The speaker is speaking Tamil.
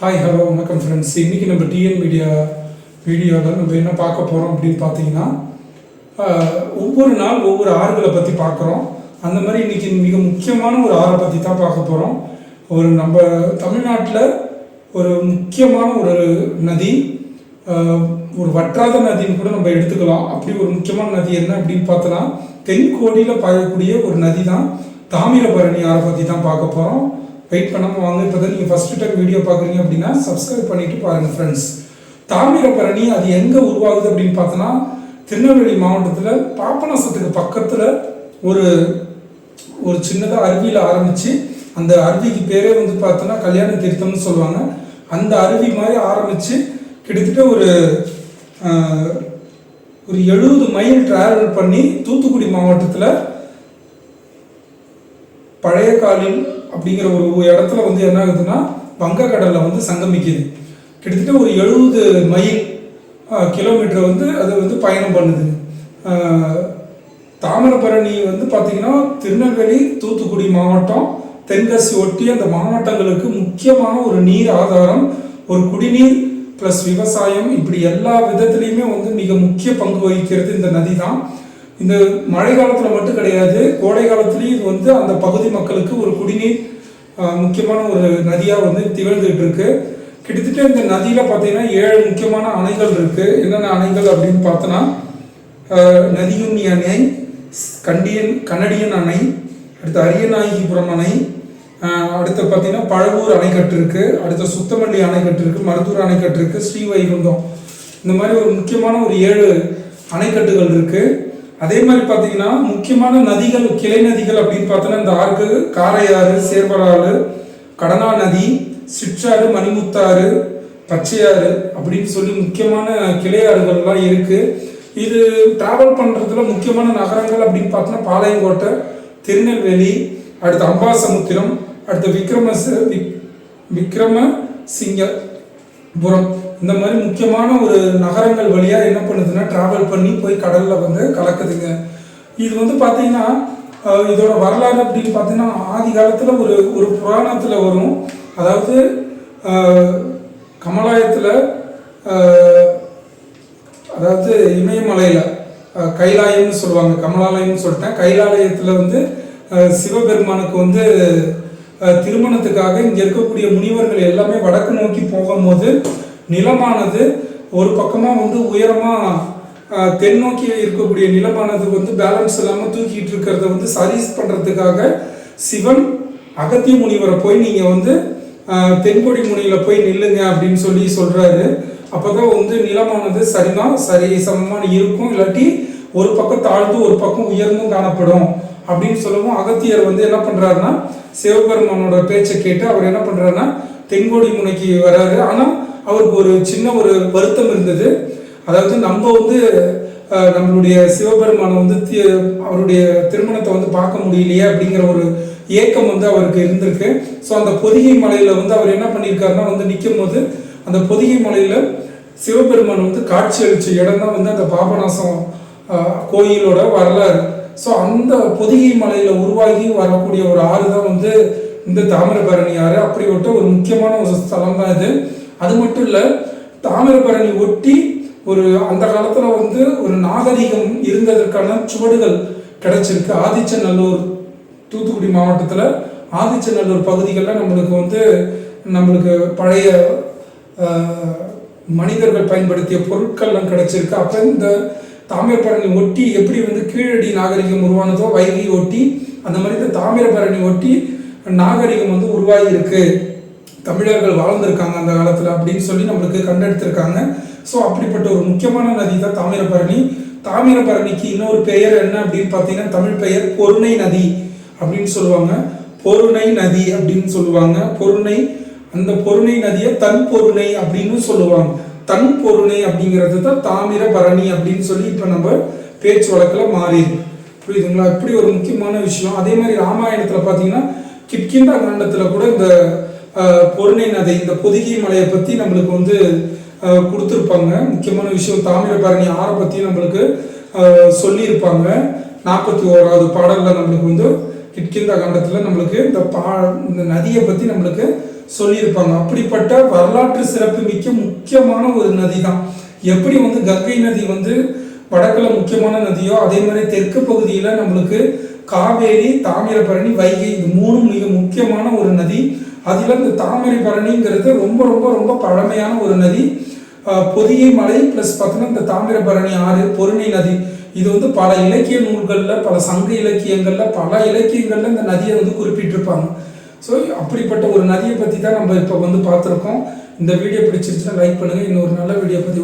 ஹாய் ஹலோ வணக்கம் ஃப்ரெண்ட்ஸ் இன்றைக்கி நம்ம டிஎன் மீடியா வீடியோவில் நம்ம என்ன பார்க்க போகிறோம் அப்படின்னு பார்த்தீங்கன்னா ஒவ்வொரு நாள் ஒவ்வொரு ஆறுகளை பற்றி பார்க்குறோம். அந்த மாதிரி இன்றைக்கி மிக முக்கியமான ஒரு ஆறை பற்றி தான் பார்க்க போகிறோம் ஒரு நம்ம தமிழ்நாட்டில் ஒரு முக்கியமான ஒரு நதி ஒரு வற்றாத நதின்னு கூட நம்ம எடுத்துக்கலாம். அப்படி ஒரு முக்கியமான நதி என்ன அப்படின்னு பார்த்தோன்னா தென்கோடியில் பாயக்கூடிய ஒரு நதி தான் தாமிரபரணி ஆறை பற்றி தான் பார்க்க போகிறோம் வெயிட் பண்ணாமல் வாங்க. இப்போ தான் நீங்கள் ஃபஸ்ட்டு டைம் வீடியோ பார்க்குறீங்க அப்படின்னா சப்ஸ்கிரைப் பண்ணிவிட்டு பாருங்கள் ஃப்ரெண்ட்ஸ் தாமிரபரணி அது எங்கே உருவாகுது அப்படின்னு பார்த்தோன்னா திருநெல்வேலி மாவட்டத்தில் பாப்பநாசத்துக்கு பக்கத்தில் ஒரு ஒரு சின்னதாக அருவியில் ஆரம்பித்து அந்த அருவிக்கு பேரே வந்து பார்த்தோன்னா கல்யாண தீர்த்தம்னு சொல்லுவாங்க. அந்த அருவி மாதிரி ஆரம்பித்து கிட்டத்தட்ட ஒரு ஒரு எழுபது மைல் டிராவல் பண்ணி தூத்துக்குடி மாவட்டத்தில் பழைய காலில் அப்படிங்கிற ஒரு இடத்துல வந்து என்ன ஆகுதுன்னா வங்கக்கடலில் வந்து சங்கமிக்குது. கிட்டத்தட்ட ஒரு எழுபது மைல் கிலோமீட்டர் வந்து அது வந்து பயணம் பண்ணுது. தாமிரபரணி வந்து பார்த்திங்கன்னா திருநெல்வேலி தூத்துக்குடி மாவட்டம் தென்காசி ஒட்டி அந்த மாவட்டங்களுக்கு முக்கியமான ஒரு நீர் ஆதாரம் ஒரு குடிநீர் ப்ளஸ் விவசாயம். இப்படி எல்லா விதத்துலேயுமே வந்து மிக முக்கிய பங்கு வகிக்கிறது இந்த நதி தான் இந்த மழை காலத்தில் மட்டும் கிடையாது கோடை காலத்துலேயும் இது வந்து அந்த பகுதி மக்களுக்கு ஒரு குடிநீர் முக்கியமான ஒரு நதியாக வந்து திகழ்ந்துட்டு இருக்கு கிட்டத்தட்ட இந்த நதியில் பார்த்தீங்கன்னா ஏழு முக்கியமான அணைகள் இருக்கு. என்னென்ன அணைகள் அப்படின்னு பார்த்தோன்னா நதியுண்ணி அணை கண்டியன் கனடியன் அணை அடுத்து அரியநாயகிபுரம் அணை அடுத்து பார்த்தீங்கன்னா பழவூர் அணைக்கட்டு இருக்கு அடுத்து சுத்தமல்லி அணைக்கட்டு இருக்கு மருதூர் அணைக்கட்டு இருக்கு ஸ்ரீவைகுண்டம். இந்த மாதிரி ஒரு முக்கியமான ஒரு ஏழு அணைக்கட்டுகள் இருக்குது அதே மாதிரி பார்த்தீங்கன்னா முக்கியமான நதிகள் கிளை நதிகள் அப்படின்னு பார்த்தோன்னா இந்த ஆறு காரையாறு சேர்வராறு கடனா நதி சிற்றாறு மணிமுத்தாறு பச்சையாறு அப்படின்னு சொல்லி முக்கியமான கிளையாறுகள்லாம் இருக்கு. இது டிராவல் பண்ணுறதுல முக்கியமான நகரங்கள் அப்படின்னு பார்த்தோன்னா பாளையங்கோட்டை திருநெல்வேலி அடுத்து அம்பாசமுத்திரம் அடுத்து விக்ரம விக் விக்ரம புறம். இந்த மாதிரி முக்கியமான ஒரு நகரங்கள் வழியாக என்ன பண்ணுதுன்னா ட்ராவல் பண்ணி போய் கடலில் வந்து கலக்குதுங்க. இது வந்து பார்த்தீங்கன்னா இதோட வரலாறு அப்படின்னு பார்த்தீங்கன்னா ஆதி காலத்தில் ஒரு ஒரு புராணத்தில் வரும். அதாவது கமலாயத்தில் அதாவது இமயமலையில் கைலாயம்னு சொல்லுவாங்க. கமலாலயம்னு சொல்லிட்டேன். கைலாலயத்தில் வந்து சிவபெருமானுக்கு வந்து திருமணத்துக்காக இங்கே இருக்கக்கூடிய முனிவர்கள் எல்லாமே வடக்கு நோக்கி போகும்போது நிலமானது ஒரு பக்கமாக வந்து உயரமாக தென் நோக்கி இருக்கக்கூடிய நிலமானது வந்து பேலன்ஸ் இல்லாமல் தூக்கிட்டு இருக்கிறத வந்து சரி பண்ணுறதுக்காக சிவன் அகத்திய முனிவரை போய் நீங்கள் வந்து தென்கொடி முனியில் போய் நில்லுங்க அப்படின்னு சொல்லி சொல்கிறாரு அப்போ தான் வந்து நிலமானது சரிதான் சரி சமமான இருக்கும். இல்லாட்டி ஒரு பக்கம் தாழ்ந்து ஒரு பக்கம் உயர்ந்தும் காணப்படும். அப்படின்னு சொல்லவும் அகத்தியர் வந்து என்ன பண்ணுறாருன்னா சிவபெருமானோட பேச்சை கேட்டு அவர் என்ன பண்ணுறாருன்னா தென்கோடி முனைக்கு வராரு. ஆனால் அவருக்கு ஒரு சின்ன ஒரு வருத்தம் இருந்தது. அதாவது நம்ம வந்து நம்மளுடைய சிவபெருமானை வந்து தி- அவருடைய திருமணத்தை வந்து பார்க்க முடியலையே அப்படிங்கிற ஒரு ஏக்கம் வந்து அவருக்கு இருந்திருக்கு. ஸோ அந்த பொதிகை மலையில் வந்து அவர் என்ன பண்ணியிருக்காருன்னா வந்து நிற்கும் போது அந்த பொதிகை மலையில் சிவபெருமான் வந்து காட்சி அளிச்ச இடம் தான் வந்து அந்த பாபநாசம் கோயிலோட வரலாறு. ஸோ அந்த பொதிகை மலையில் உருவாகி வரக்கூடிய ஒரு ஆறு தான் வந்து இந்த தாமிரபரணி ஆறு. அப்படிப்பட்ட ஒரு முக்கியமான ஒரு ஸ்தலம் தான் இது. அது மட்டும் இல்லை தாமிரபரணி ஒட்டி ஒரு அந்த காலத்தில் வந்து ஒரு நாகரிகம் இருந்ததற்கான சுவடுகள் கிடைச்சிருக்கு. ஆதிச்சநல்லூர் தூத்துக்குடி மாவட்டத்தில் ஆதிச்சநல்லூர் பகுதிகளில் நம்மளுக்கு வந்து நம்மளுக்கு பழைய மனிதர்கள் பயன்படுத்திய பொருட்கள்லாம் கிடைச்சிருக்கு. அப்போ இந்த தாமிரபரணி ஒட்டி எப்படி வந்து கீழடி நாகரிகம் உருவானதோ வைகை ஒட்டி அந்த மாதிரி இந்த தாமிரபரணி ஒட்டி நாகரிகம் வந்து உருவாகி இருக்கு தமிழர்கள் வாழ்ந்திருக்காங்க அந்த காலத்தில் அப்படின்னு சொல்லி நம்மளுக்கு கண்டெடுத்திருக்காங்க. ஸோ அப்படிப்பட்ட ஒரு முக்கியமான நதி தான் தாமிரபரணி. தாமிரபரணிக்கு இன்னொரு பெயர் என்ன அப்படின்னு பார்த்தீங்கன்னா தமிழ் பெயர் பொருணை நதி அப்படின்னு சொல்லுவாங்க. பொருணை நதி அப்படின்னு சொல்லுவாங்க. பொருணை அந்த பொருணை நதியை தன் பொருணை அப்படின்னு சொல்லுவாங்க. தன் பொருணை அப்படிங்கிறது தான் தாமிரபரணி அப்படின்னு சொல்லி இப்போ நம்ம பேச்சு வழக்கில் மாறிடு புரியுதுங்களா? இப்படி ஒரு முக்கியமான விஷயம். அதே மாதிரி ராமாயணத்தில் பார்த்தீங்கன்னா கிட்கிண்டா காண்டத்தில் கூட இந்த பொருணை நதி இந்த பொதுகை மலையை பற்றி நம்மளுக்கு வந்து கொடுத்துருப்பாங்க. முக்கியமான விஷயம் தாமிரபரணி ஆறை பற்றி நம்மளுக்கு சொல்லியிருப்பாங்க. நாற்பத்தி ஓராவது பாடலில் நம்மளுக்கு வந்து கிட்கிந்தா காண்டத்தில் நம்மளுக்கு இந்த பா இந்த நதியை பற்றி நம்மளுக்கு சொல்லியிருப்பாங்க. அப்படிப்பட்ட வரலாற்று சிறப்பு மிக்க முக்கியமான ஒரு நதி தான் எப்படி வந்து கங்கை நதி வந்து வடக்கில் முக்கியமான நதியோ அதே மாதிரி தெற்கு பகுதியில் நம்மளுக்கு காவேரி தாமிரபரணி வைகை இது மூணும் மிக முக்கியமான ஒரு நதி. அதில் இந்த தாமிரபரணிங்கிறது ரொம்ப ரொம்ப ரொம்ப பழமையான ஒரு நதி. பொதிகை மலை ப்ளஸ் பார்த்தீங்கன்னா இந்த தாமிரபரணி ஆறு பொருணை நதி. இது வந்து பல இலக்கிய நூல்களில் பல சங்க இலக்கியங்களில் பல இலக்கியங்களில் இந்த நதியை வந்து குறிப்பிட்டிருப்பாங்க. ஸோ அப்படிப்பட்ட ஒரு நதியை பற்றி தான் நம்ம இப்போ வந்து பார்த்துருக்கோம். இந்த வீடியோ பிடிச்சிருச்சுன்னா லைக் பண்ணுங்கள் இன்னொரு நல்ல வீடியோ பற்றி